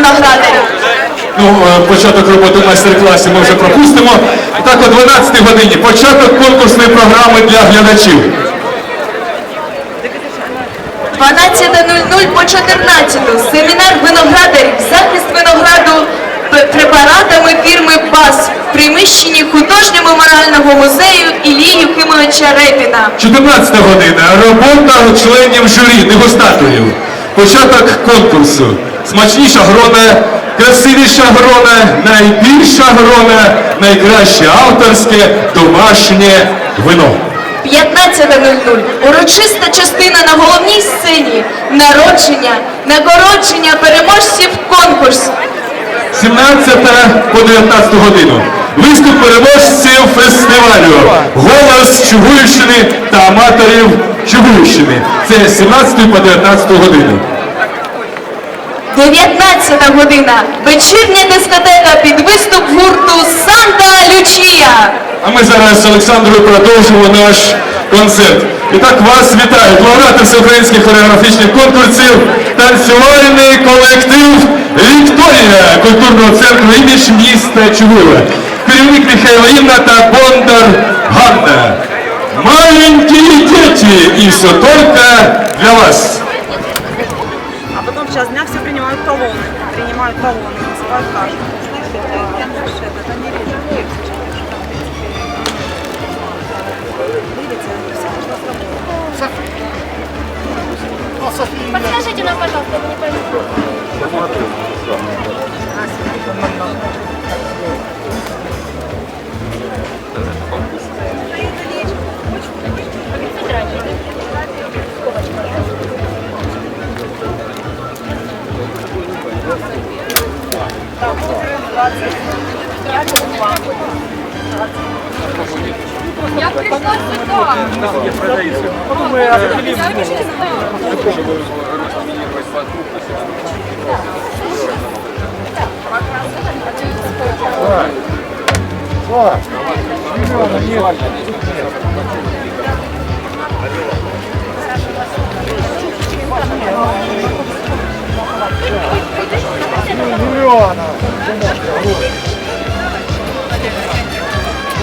виноградарів. Ну, е, початок роботи майстер-класів ми вже пропустимо. Так, о 12 годині початок конкурсної програми для глядачів. 12.00 по 14 семінар виноградарів, захист винограду препаратами фірми БАС в приміщенні художньо-меморіального музею Ілії Юхимовича Репіна. 14 година. Робота членів журі, дегустаторів. Початок конкурсу. Смачніша грона, красивіша грона, найбільша грона, найкраще авторське домашнє вино. 15.00 урочиста частина на головній сцені народження, нагородження переможців конкурсу. 17 по 19 годину. Виступ переможців фестивалю Голос Чугуївщини та аматорів Чугуївщини. Це з 17 по 19 годину. 19 година. Вечірня дискотека під виступ гурту Санта Лючія. А ми зараз з Олександрою продовжимо наш концерт. І так вас вітають лауреати всеукраїнських хореографічних конкурсів, танцювальний колектив Вікторія культурного центру імідж міста Чугуєва. Керівник Михайло Інна та Бондар Ганна. Маленькі діти, і все только для вас. час дня все принимают талоны. Принимают талоны, называют кашу. Подскажите нам, пожалуйста, не пойму. Я пришла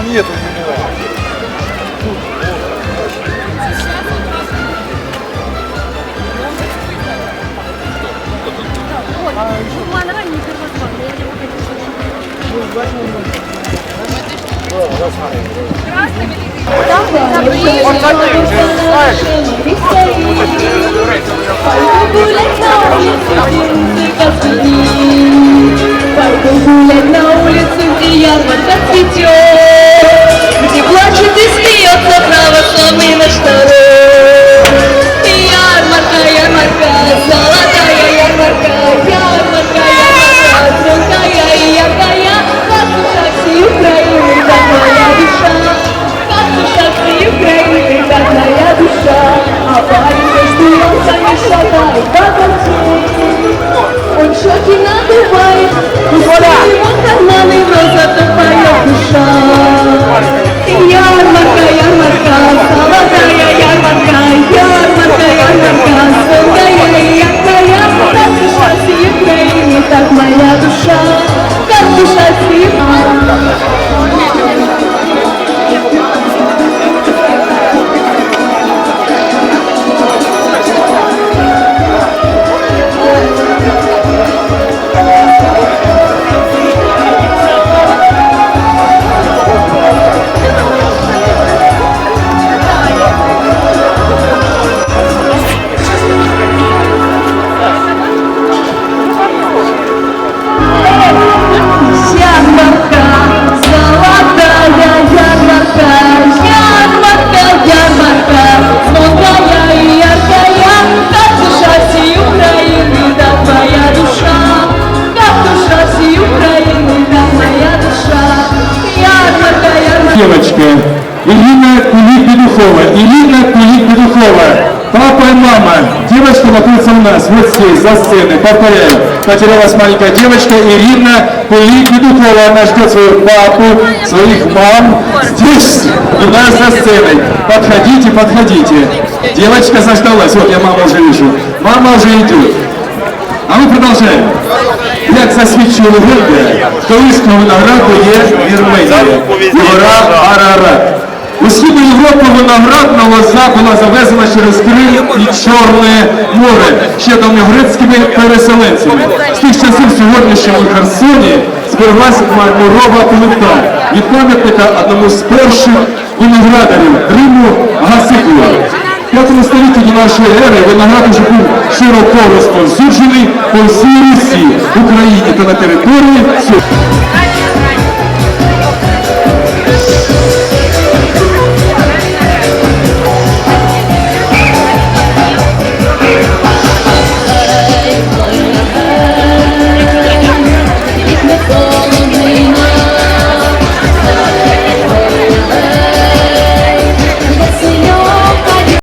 сюда. Пойду гулять на улицу, где ярмарка цветет, Ирина Кулик-Петухова, Ирина Кулик-Петухова, папа и мама, девочка находится у нас, вот здесь, за сценой, повторяю, потерялась маленькая девочка Ирина Кулик-Петухова, она ждет своего папу, своих мам, здесь, у нас за сценой, подходите, подходите, девочка заждалась, вот я маму уже вижу, мама уже идет, а мы продолжаем. Як засвідчили легенди, колишнього винограду є Вірменія, гора Арарат. У східну Європу виноградна лоза була завезена через Крим і Чорне море ще давньогрецькими переселенцями. З тих часів сьогоднішньому Херсоні збереглася мармурова плита від пам'ятника одному з перших виноградарів Риму Гасику. В п'ятому столітті до нашої ери виноград уже був широко розповсюджений по всій Русі, Україні та на території.